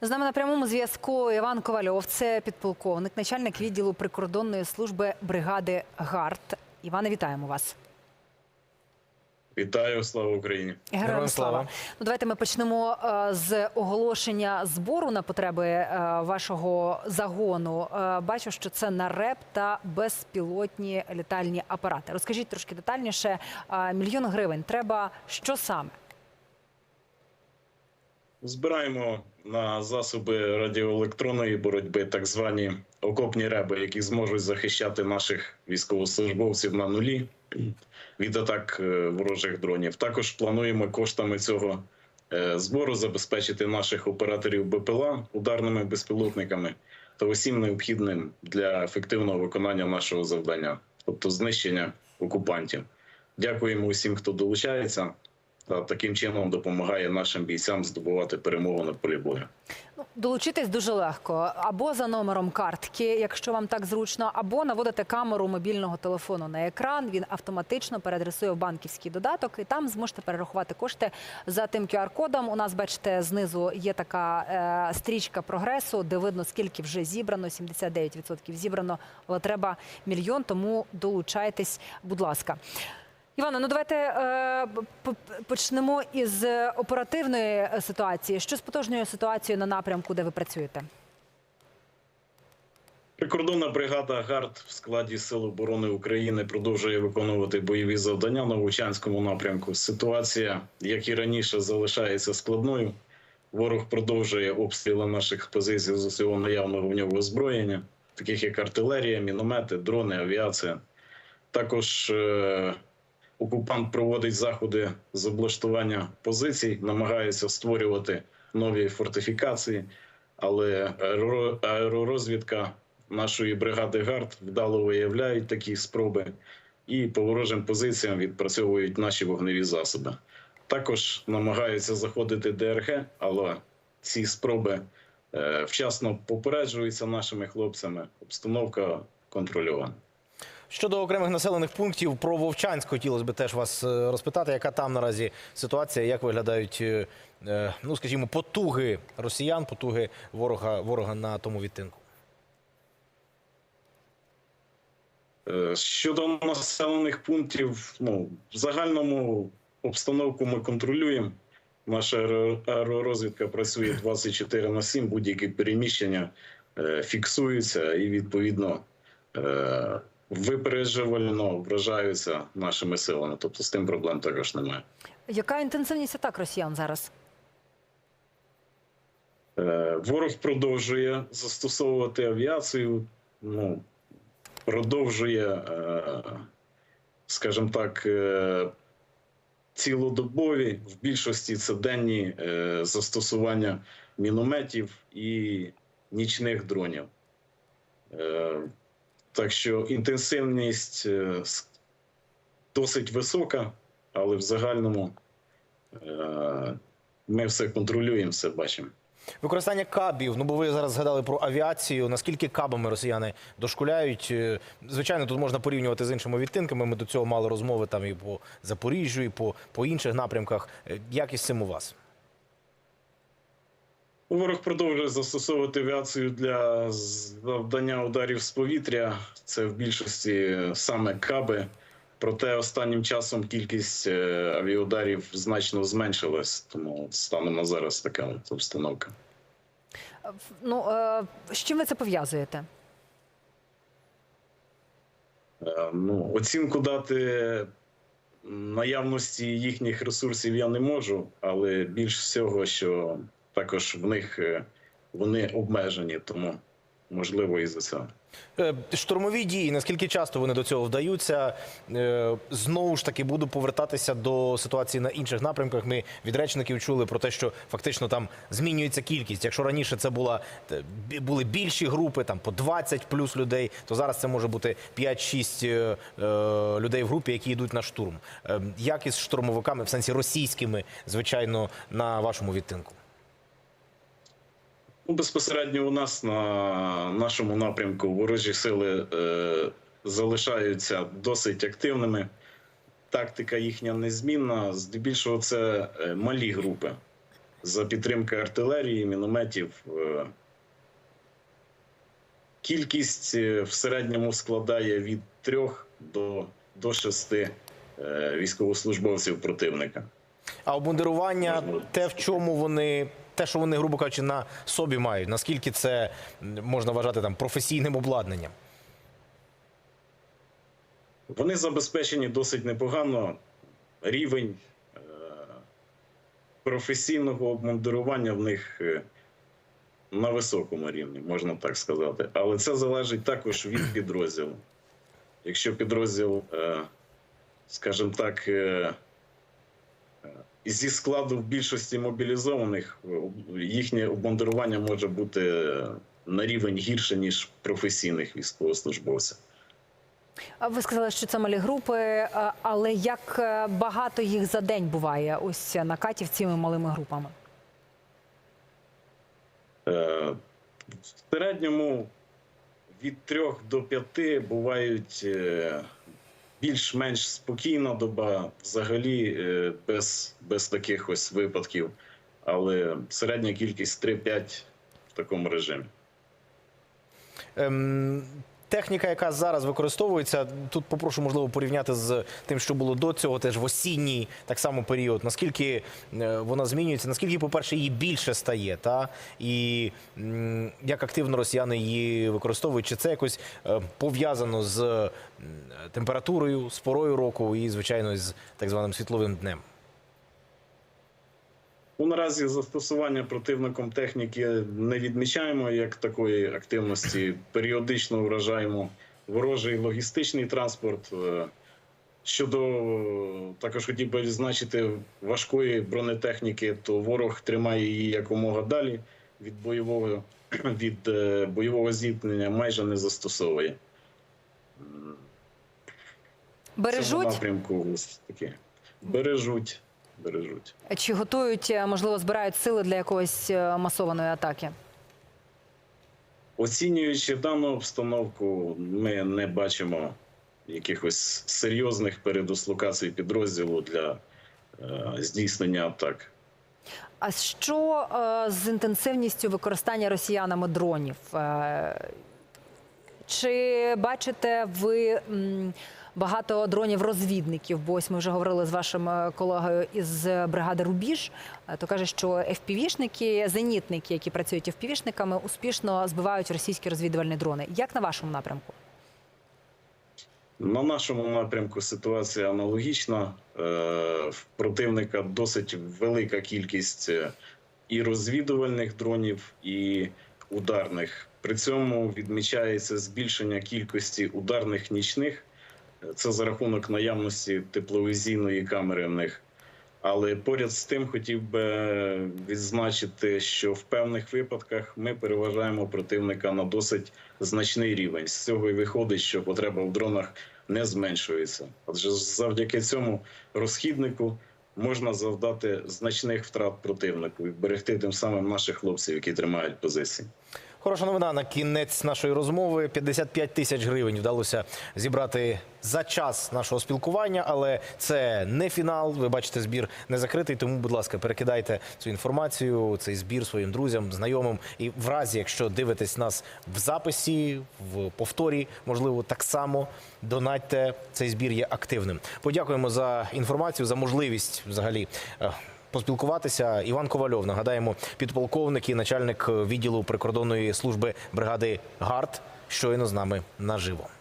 З нами на прямому зв'язку Іван Ковальов, це підполковник, начальник відділу прикордонної служби бригади ГАРД. Іване, вітаємо вас. Вітаю, слава Україні! Героям слава. Ну, давайте ми почнемо е, з оголошення збору на потреби е, вашого загону. Е, бачу, що це на РЕП та безпілотні літальні апарати. Розкажіть трошки детальніше. Мільйон гривень треба що саме? Збираємо на засоби радіоелектронної боротьби так звані окопні реби, які зможуть захищати наших військовослужбовців на нулі від атак е, ворожих дронів. Також плануємо коштами цього е, збору забезпечити наших операторів БПЛА ударними безпілотниками та усім необхідним для ефективного виконання нашого завдання, тобто знищення окупантів. Дякуємо усім, хто долучається таким чином допомагає нашим бійцям здобувати перемогу на полі бою. Ну, долучитись дуже легко або за номером картки, якщо вам так зручно, або наводите камеру мобільного телефону на екран. Він автоматично переадресує в банківський додаток, і там зможете перерахувати кошти за тим QR-кодом. У нас бачите знизу є така е, стрічка прогресу, де видно скільки вже зібрано. 79% зібрано, але треба мільйон. Тому долучайтесь, будь ласка. Івана, ну давайте е, почнемо із оперативної е, ситуації. Що з потужною ситуацією на напрямку, де ви працюєте? Прикордонна бригада ГАРД в складі Сил оборони України продовжує виконувати бойові завдання на Вовчанському напрямку. Ситуація, як і раніше, залишається складною. Ворог продовжує обстріли наших позицій з усього наявного в нього озброєння, таких як артилерія, міномети, дрони, авіація. Також е, окупант проводить заходи з облаштування позицій, намагається створювати нові фортифікації, але аеророзвідка нашої бригади ГАРД вдало виявляють такі спроби і по ворожим позиціям відпрацьовують наші вогневі засоби. Також намагаються заходити ДРГ, але ці спроби е, вчасно попереджуються нашими хлопцями. Обстановка контрольована. Щодо окремих населених пунктів про Вовчанськ хотілося б теж вас е, розпитати, яка там наразі ситуація, як виглядають, е, е, ну скажімо, потуги росіян, потуги ворога, ворога на тому відтинку. Щодо населених пунктів, ну в загальному обстановку ми контролюємо. Наша аеророзвідка працює 24 на 7, будь-які переміщення фіксуються і відповідно випереджувально вражаються нашими силами. Тобто з тим проблем також немає. Яка інтенсивність атак росіян зараз? Е, Ворог продовжує застосовувати авіацію, ну, продовжує, е, скажімо так, е, цілодобові, в більшості це денні застосування мінометів і нічних дронів. Так що інтенсивність е, досить висока, але в загальному е, ми все контролюємо, все бачимо. Використання кабів. Ну бо ви зараз згадали про авіацію. Наскільки кабами росіяни дошкуляють? Е, Звичайно, тут можна порівнювати з іншими відтинками. Ми до цього мали розмови там і по Запоріжжю, і по, по інших напрямках. Як із цим у вас? Ворог продовжує застосовувати авіацію для завдання ударів з повітря. Це в більшості саме каби. Проте останнім часом кількість е, авіаударів значно зменшилась, тому станом на зараз така обстановка. Е, Ну е, з чим ви це пов'язуєте? Ну, оцінку дати наявності їхніх ресурсів я не можу, але більш всього, що також в них е, вони обмежені, тому можливо і за це. Е, Штурмові дії, наскільки часто вони до цього вдаються? Е, Знову ж таки буду повертатися до ситуації на інших напрямках. Ми від речників чули про те, що фактично там змінюється кількість. Якщо раніше це була були більші групи, там по 20 плюс людей, то зараз це може бути 5-6 е, е, людей в групі, які йдуть на штурм. Як із штурмовиками, в сенсі російськими, звичайно, на вашому відтинку? Ну, безпосередньо у нас на нашому напрямку ворожі сили е, залишаються досить активними. Тактика їхня незмінна. Здебільшого це е, малі групи. за підтримки артилерії, мінометів. Е, Кількість е, в середньому складає від 3 до, до 6 е, військовослужбовців противника. А обмундирування, те, в чому вони, те, що вони, грубо кажучи, на собі мають, наскільки це можна вважати там професійним обладнанням? Вони забезпечені досить непогано. Рівень е, професійного обмундирування в них е, на високому рівні, можна так сказати. Але це залежить також від підрозділу. Якщо підрозділ, е, скажімо так, зі складу в більшості мобілізованих, е, їхнє обмундирування може бути е, на рівень гірше, ніж професійних військовослужбовців. Ви сказали, що це малі групи, але як е, багато їх за день буває ось на каті цими малими групами? Е, В середньому від трьох до п'яти бувають е, більш-менш спокійна доба, взагалі е, без, без таких ось випадків. Але середня кількість 3-5 в такому режимі. Ем, техніка, яка зараз використовується, тут попрошу можливо порівняти з тим, що було до цього, теж в осінній так само період. Наскільки е, вона змінюється, наскільки, по-перше, її більше стає, та і як активно росіяни її використовують, чи це якось е, пов'язано з температурою, з порою року і, звичайно, з так званим світловим днем. Ну, наразі застосування противником техніки не відмічаємо як такої активності. Періодично вражаємо ворожий логістичний транспорт. Е, Щодо також хотів би відзначити важкої бронетехніки, то ворог тримає її якомога далі від бойового від е, бойового зіткнення, майже не застосовує. Бережуть. Бережуть, бережуть. чи готують, е, можливо, збирають сили для якоїсь е, масованої атаки? Оцінюючи дану обстановку, ми не бачимо якихось серйозних передислокацій підрозділу для е, здійснення атак. А що е, з інтенсивністю використання росіянами дронів? Е, чи бачите ви багато дронів-розвідників? Бо ось ми вже говорили з вашим е, колегою із бригади Рубіж. Е, То каже, що FPV-шники, зенітники, які працюють FPV-шниками, успішно збивають російські розвідувальні дрони. Як на вашому напрямку? На нашому напрямку ситуація аналогічна. Е, В противника досить велика кількість е, і розвідувальних дронів, і ударних. При цьому відмічається збільшення кількості ударних нічних. Це за рахунок наявності тепловізійної камери в них. Але поряд з тим хотів би відзначити, що в певних випадках ми переважаємо противника на досить значний рівень. З цього і виходить, що потреба в дронах не зменшується. Адже завдяки цьому розхіднику можна завдати значних втрат противнику і берегти тим самим наших хлопців, які тримають позиції. Хороша новина на кінець нашої розмови. 55 тисяч гривень вдалося зібрати за час нашого спілкування, але це не фінал. Ви бачите, збір не закритий. Тому, будь ласка, перекидайте цю інформацію, цей збір своїм друзям, знайомим. І в разі, якщо дивитесь нас в записі, в повторі, можливо, так само донатьте. Цей збір є активним. Подякуємо за інформацію, за можливість взагалі. Е, поспілкуватися. Іван Ковальов, нагадаємо, підполковник і начальник відділу прикордонної служби бригади ГАРД, щойно з нами наживо.